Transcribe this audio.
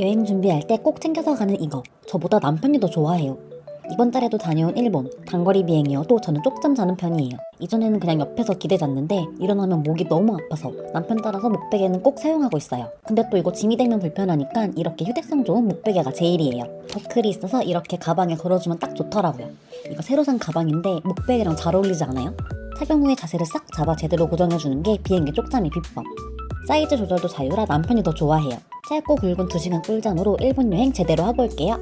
여행 준비할 때 꼭 챙겨서 가는 이거. 저보다 남편이 더 좋아해요. 이번 달에도 다녀온 일본. 단거리 비행이어도 저는 쪽잠 자는 편이에요. 이전에는 그냥 옆에서 기대 잤는데 일어나면 목이 너무 아파서 남편 따라서 목베개는 꼭 사용하고 있어요. 근데 또 이거 짐이 되면 불편하니까 이렇게 휴대성 좋은 목베개가 제일이에요. 버클이 있어서 이렇게 가방에 걸어주면 딱 좋더라고요. 이거 새로 산 가방인데 목베개랑 잘 어울리지 않아요? 착용 후에 자세를 싹 잡아 제대로 고정해주는 게 비행기 쪽잠의 비법. 사이즈 조절도 자유라 남편이 더 좋아해요. 짧고 굵은 2시간 꿀잠으로 일본 여행 제대로 하고 올게요.